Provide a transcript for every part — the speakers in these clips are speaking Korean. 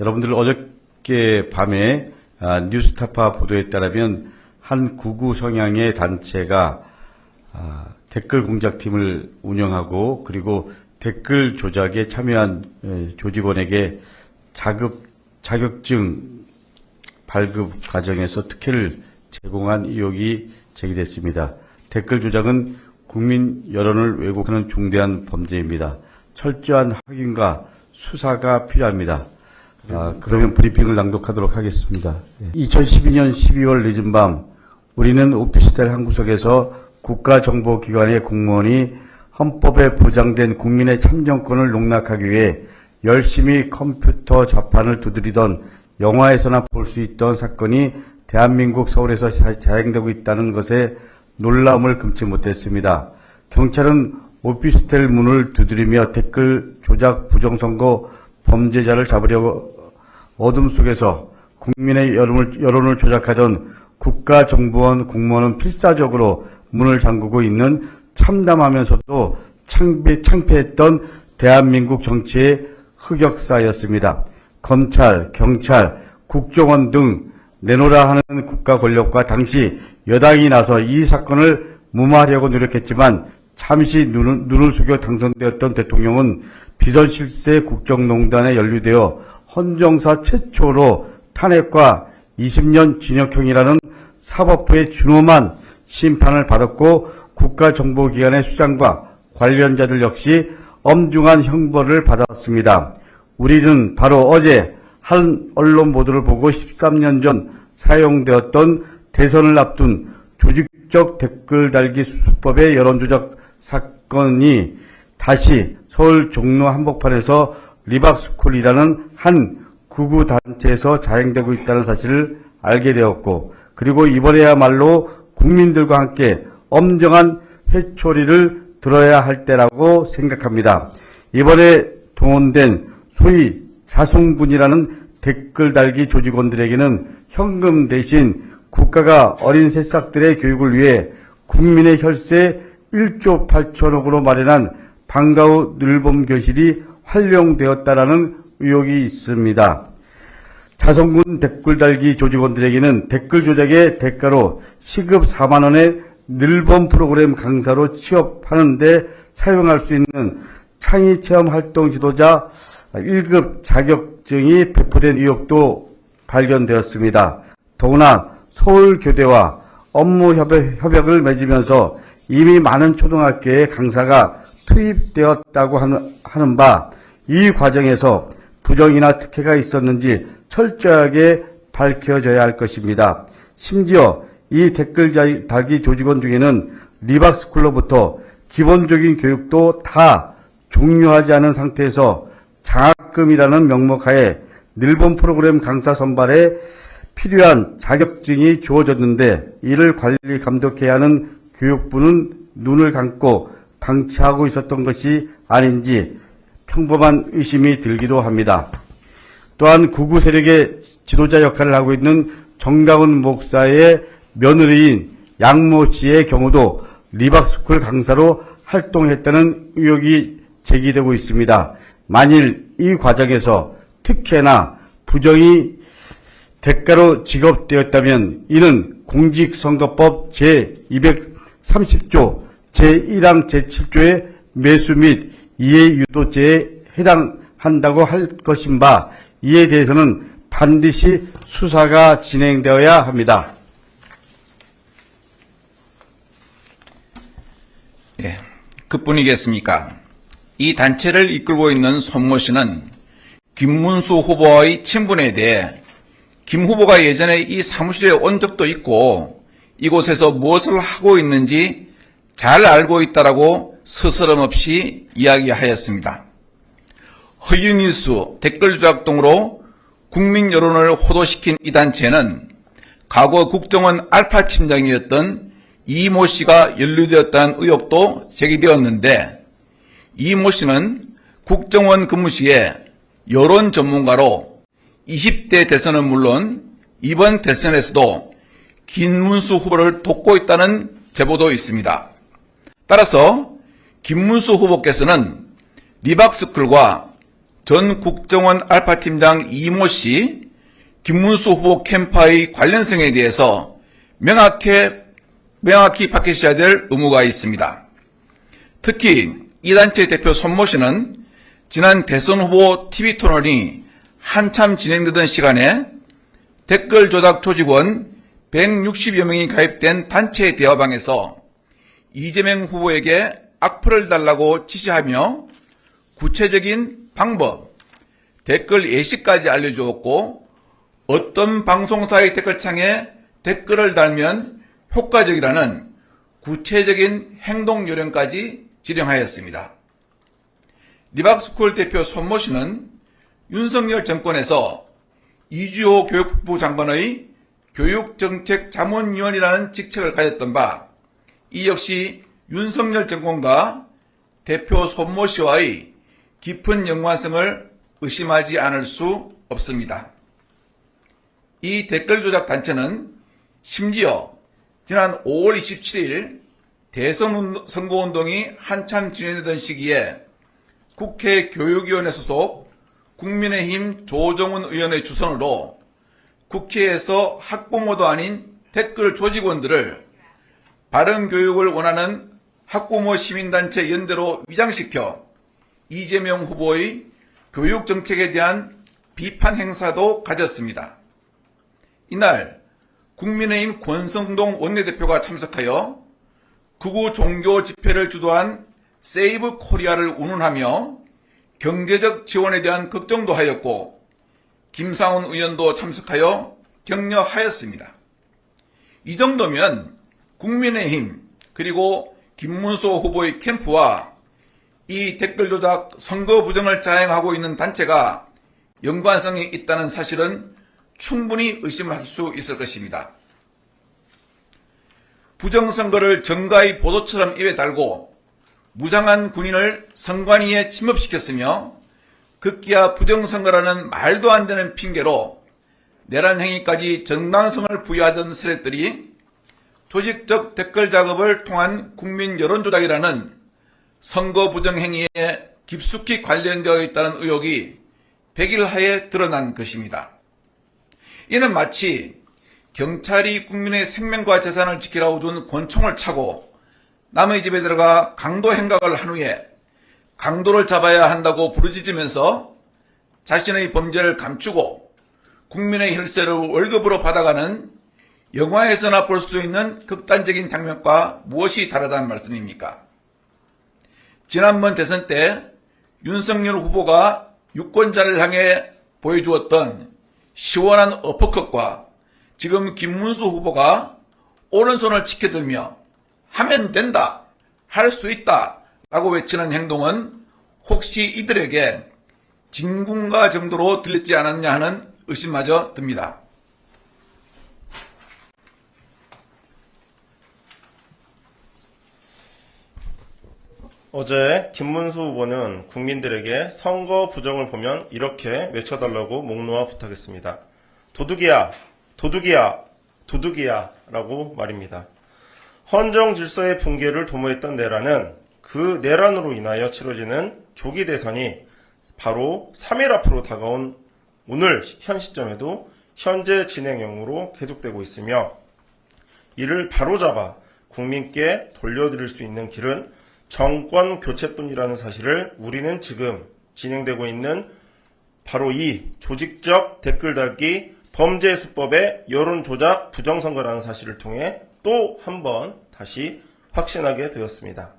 여러분들 어저께 밤에 아, 뉴스타파 보도에 따르면 한 구구 성향의 단체가 아, 댓글 공작팀을 운영하고 그리고 댓글 조작에 참여한 에, 조직원에게 자급 자격증 발급 과정에서 특혜를 제공한 의혹이 제기됐습니다. 댓글 조작은 국민 여론을 왜곡하는 중대한 범죄입니다. 철저한 확인과 수사가 필요합니다. 아, 그러면 브리핑을 낭독하도록 하겠습니다. 2012년 12월 늦은 밤 우리는 오피스텔 한 구석에서 국가정보기관의 공무원이 헌법에 보장된 국민의 참정권을 농락하기 위해 열심히 컴퓨터 자판을 두드리던 영화에서나 볼 수 있던 사건이 대한민국 서울에서 자- 자행되고 있다는 것에 놀라움을 금치 못했습니다. 경찰은 오피스텔 문을 두드리며 댓글 조작 부정선거 범죄자를 잡으려고 어둠 속에서 국민의 여론을, 여론을 조작하던 국가정보원 공무원은 필사적으로 문을 잠그고 있는 참담하면서도 창피, 창피했던 대한민국 정치의 흑역사였습니다. 검찰, 경찰, 국정원 등 내놓으라 하는 국가 권력과 당시 여당이 나서 이 사건을 무마하려고 노력했지만 잠시 눈을, 눈을 숙여 당선되었던 대통령은 비선실세 국정농단에 연루되어 헌정사 최초로 탄핵과 20년 징역형이라는 사법부의 준엄한 심판을 받았고 국가정보기관의 수장과 관련자들 역시 엄중한 형벌을 받았습니다. 우리는 바로 어제 한 언론 보도를 보고 13년 전 사용되었던 대선을 앞둔 조직적 댓글 달기 수수법의 여론조작 사건이 다시 서울 종로 한복판에서 리박스쿨이라는 한 구구 단체에서 자행되고 있다는 사실을 알게 되었고 그리고 이번에야말로 국민들과 함께 엄정한 회초리를 들어야 할 때라고 생각합니다. 이번에 동원된 소위 자승군이라는 댓글 달기 조직원들에게는 현금 대신 국가가 어린 새싹들의 교육을 위해 국민의 혈세 1조 8천억으로 마련한 방과후 늘봄 교실이 활용되었다라는 의혹이 있습니다. 자성군 댓글 달기 조직원들에게는 댓글 조작의 대가로 시급 4만 원의 늘봄 프로그램 강사로 취업하는데 사용할 수 있는 창의 체험 활동 지도자 1급 자격증이 배포된 의혹도 발견되었습니다. 더구나 서울교대와 업무 협약, 협약을 맺으면서 이미 많은 초등학교에 강사가 투입되었다고 하는, 바 이 과정에서 부정이나 특혜가 있었는지 철저하게 밝혀져야 할 것입니다. 심지어 이 댓글 자- 달기 조직원 중에는 리박스쿨로부터 기본적인 교육도 다 종료하지 않은 상태에서 장학금이라는 명목하에 늘본 프로그램 강사 선발에 필요한 자격증이 주어졌는데 이를 관리 감독해야 하는 교육부는 눈을 감고 방치하고 있었던 것이 아닌지 평범한 의심이 들기도 합니다. 또한 구구 세력의 지도자 역할을 하고 있는 정강훈 목사의 며느리인 양모 씨의 경우도 리박스쿨 강사로 활동했다는 의혹이 제기되고 있습니다. 만일 이 과정에서 특혜나 부정이 대가로 지급되었다면 이는 공직선거법 제230조 제1항 제7조의 매수 및 이해 유도죄에 해당한다고 할 것인 바 이에 대해서는 반드시 수사가 진행되어야 합니다. 예, 그뿐이겠습니까? 이 단체를 이끌고 있는 손모 씨는 김문수 후보의 친분에 대해 김 후보가 예전에 이 사무실에 온 적도 있고 이곳에서 무엇을 하고 있는지 잘 알고 있다라고 스스럼 없이 이야기하였습니다. 허위뉴스 댓글 조작 등으로 국민 여론을 호도시킨 이 단체는 과거 국정원 알파 팀장이었던 이모 씨가 연루되었다는 의혹도 제기되었는데 이모 씨는 국정원 근무 시에 여론 전문가로 20대 대선은 물론 이번 대선에서도 김문수 후보를 돕고 있다는 제보도 있습니다. 따라서 김문수 후보께서는 리박스쿨과 전 국정원 알파 팀장 이모 씨, 김문수 후보 캠프의 관련성에 대해서 명확히, 명확히 밝히셔야 될 의무가 있습니다. 특히 이 단체 대표 손모 씨는 지난 대선 후보 TV 토론이 한참 진행되던 시간에 댓글 조작 조직원 160여 명이 가입된 단체 대화방에서 이재명 후보에게 악플을 달라고 지시하며 구체적인 방법, 댓글 예시까지 알려주었고 어떤 방송사의 댓글창에 댓글을 달면 효과적이라는 구체적인 행동 요령까지 지령하였습니다. 리박스쿨 대표 손모 씨는 윤석열 정권에서 이주호 교육부 장관의 교육정책 자문위원이라는 직책을 가졌던 바, 이 역시 윤석열 정권과 대표 손모 씨와의 깊은 연관성을 의심하지 않을 수 없습니다. 이 댓글 조작 단체는 심지어 지난 5월 27일 대선 선거운동이 한참 진행되던 시기에 국회 교육위원회 소속 국민의힘 조정훈 의원의 주선으로 국회에서 학부모도 아닌 댓글 조직원들을 바른 교육을 원하는 학부모 시민단체 연대로 위장시켜 이재명 후보의 교육 정책에 대한 비판 행사도 가졌습니다. 이날 국민의힘 권성동 원내대표가 참석하여 극우 종교 집회를 주도한 세이브 코리아를 운운하며 경제적 지원에 대한 걱정도 하였고 김상훈 의원도 참석하여 격려하였습니다. 이 정도면 국민의힘 그리고 김문수 후보의 캠프와 이 댓글 조작 선거 부정을 자행하고 있는 단체가 연관성이 있다는 사실은 충분히 의심할 수 있을 것입니다. 부정선거를 정가의 보도처럼 입에 달고 무장한 군인을 선관위에 침입시켰으며 급기야 부정선거라는 말도 안 되는 핑계로 내란 행위까지 정당성을 부여하던 세력들이 조직적 댓글 작업을 통한 국민 여론 조작이라는 선거 부정 행위에 깊숙이 관련되어 있다는 의혹이 백일하에 드러난 것입니다. 이는 마치 경찰이 국민의 생명과 재산을 지키라고 준 권총을 차고 남의 집에 들어가 강도 행각을 한 후에 강도를 잡아야 한다고 부르짖으면서 자신의 범죄를 감추고 국민의 혈세를 월급으로 받아가는 영화에서나 볼 수 있는 극단적인 장면과 무엇이 다르다는 말씀입니까? 지난번 대선 때 윤석열 후보가 유권자를 향해 보여주었던 시원한 어퍼컷과 지금 김문수 후보가 오른손을 치켜들며 하면 된다, 할 수 있다 라고 외치는 행동은 혹시 이들에게 진군가 정도로 들렸지 않았냐 하는 의심마저 듭니다. 어제 김문수 후보는 국민들에게 선거 부정을 보면 이렇게 외쳐달라고 목 놓아 부탁했습니다. 도둑이야, 도둑이야, 도둑이야 라고 말입니다. 헌정 질서의 붕괴를 도모했던 내란은 그 내란으로 인하여 치러지는 조기 대선이 바로 3일 앞으로 다가온 오늘 현 시점에도 현재 진행형으로 계속되고 있으며 이를 바로잡아 국민께 돌려드릴 수 있는 길은 정권 교체뿐이라는 사실을 우리는 지금 진행되고 있는 바로 이 조직적 댓글 달기 범죄 수법의 여론 조작 부정선거라는 사실을 통해 또 한 번 다시 확신하게 되었습니다.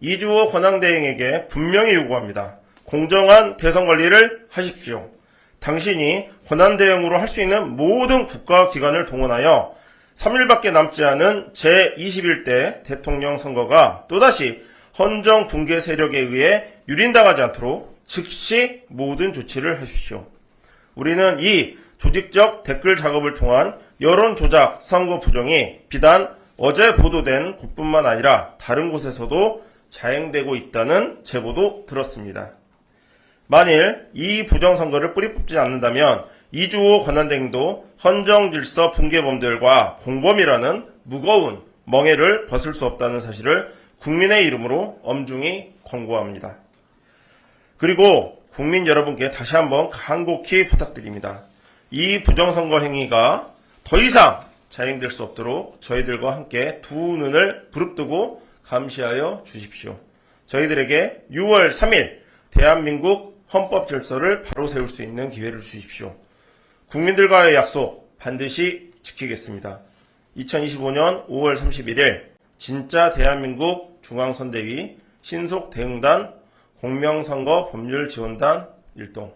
이주호 권한대행에게 분명히 요구합니다. 공정한 대선 관리를 하십시오. 당신이 권한대행으로 할 수 있는 모든 국가기관을 동원하여 3일밖에 남지 않은 제21대 대통령 선거가 또다시 헌정 붕괴 세력에 의해 유린당하지 않도록 즉시 모든 조치를 하십시오. 우리는 이 조직적 댓글 작업을 통한 여론 조작 선거 부정이 비단 어제 보도된 곳뿐만 아니라 다른 곳에서도 자행되고 있다는 제보도 들었습니다. 만일 이 부정선거를 뿌리 뽑지 않는다면 이주호 권한대행도 헌정질서 붕괴범들과 공범이라는 무거운 멍해를 벗을 수 없다는 사실을 국민의 이름으로 엄중히 권고합니다. 그리고 국민 여러분께 다시 한번 간곡히 부탁드립니다. 이 부정선거 행위가 더 이상 자행될 수 없도록 저희들과 함께 두 눈을 부릅뜨고 감시하여 주십시오. 저희들에게 6월 3일 대한민국 헌법 질서를 바로 세울 수 있는 기회를 주십시오. 국민들과의 약속 반드시 지키겠습니다. 2025년 5월 31일 진짜 대한민국 중앙선대위 신속 대응단 공명선거 법률 지원단 일동